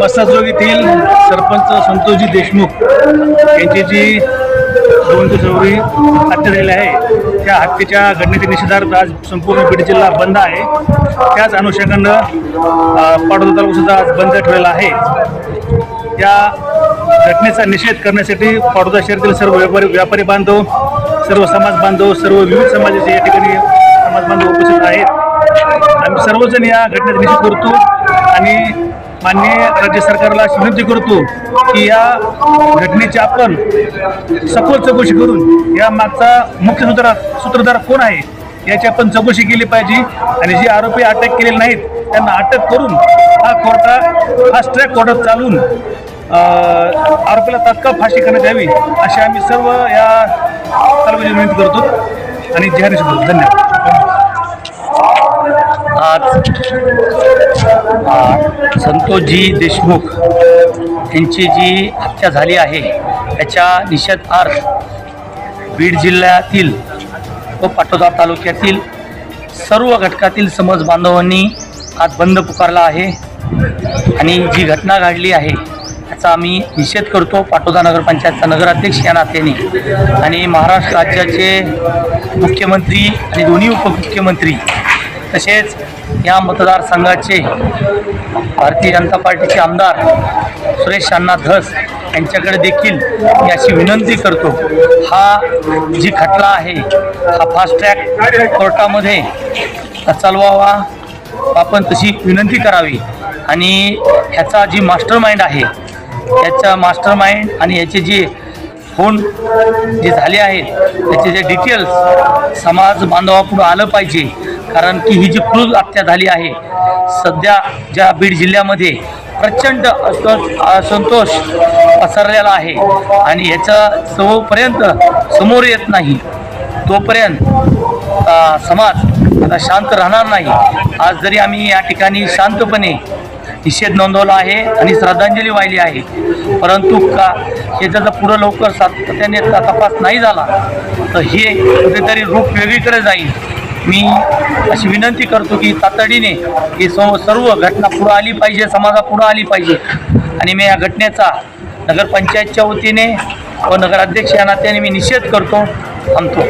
बसाजोग येथील सरपंच संतोषजी देशमुख यांची जी दोनशे चौरी हत्या झालेली आहे त्या हत्येच्या घटनेच्या निषेधार्थ आज संपूर्ण बीड जिल्हा बंद आहे. त्याच अनुषंगानं पाडोदा तालुकासुद्धा सुद्धा आज बंद ठेवलेला आहे. या घटनेचा निषेध करण्यासाठी पाडोदा शहरातील सर्व व्यापारी व्यापारी बांधव सर्व समाज बांधव सर्व विविध समाजाचे या ठिकाणी समाज बांधव उपस्थित आहेत. आम्ही सर्वजण या घटनेचा निषेध करतो आणि माननीय राज्य सरकारला अशी विनंती करतो की या घटनेची आपण सखोल चौकशी करून या मागचा मुख्य सूत्रधार सूत्रधार कोण आहे याची आपण चौकशी केली पाहिजे. आणि जे आरोपी अटक केलेले नाहीत त्यांना अटक करून हा कोर्टा फास्ट ट्रॅक कोर्टात चालून आरोपीला तात्काळ फाशी करण्यात यावी अशी आम्ही सर्व या तालुक्याची विनंती करतो. आणि जाहीर करतो धन्यवाद. आज संतोषजी देशमुख यांची जी हत्या झाली आहे त्याच्या निषेधार्थ बीड जिल्ह्यातील व पाटोदा तालुक्यातील सर्व घटकातील समाज बांधवांनी आज बंद पुकारला आहे. आणि जी घटना घडली आहे त्याचा आम्ही निषेध करतो. पाटोदा नगरपंचायतचा नगराध्यक्ष या नात्याने. आणि महाराष्ट्र राज्याचे मुख्यमंत्री आणि दोन्ही उपमुख्यमंत्री तसेच या मतदारसंघाचे भारतीय जनता पार्टीचे आमदार सुरेश अण्णा धस यांच्याकडे देखील मी अशी विनंती करतो. हा जी खटला आहे हा फास्ट ट्रॅक कोर्टामध्ये चालवावा आपण तशी विनंती करावी. आणि ह्याचा जी मास्टर माइंड आहे याचा मास्टर माइंड आणि याचे जे फोन जे झाले आहेत त्याचे जे डिटेल्स समाज बांधवापुढं आलं पाहिजे. कारण की ही जी क्रूज हत्या झाली आहे सध्या ज्या बीड जिल्ह्यामध्ये प्रचंड असंतोष असंतोष पसरलेला आहे आणि ह्याचा जोपर्यंत समोर येत नाही तोपर्यंत समाज आता शांत राहणार नाही. आज जरी आम्ही या ठिकाणी शांतपणे निषेध नोंदवला आहे आणि श्रद्धांजली वाहिली आहे परंतु का याचा जर पुढं लवकर सातत्याने तपास नाही झाला तर हे कुठेतरी रूप वेगळीकडे जाईल. मी अशी विनंती करतो की तातडीने ही सर्व सर्व घटना पुढं आली पाहिजे समाजा पुढं आली पाहिजे. आणि मी या घटनेचा नगरपंचायतच्या वतीने व नगराध्यक्ष या नात्याने मी निषेध करतो थांबतो.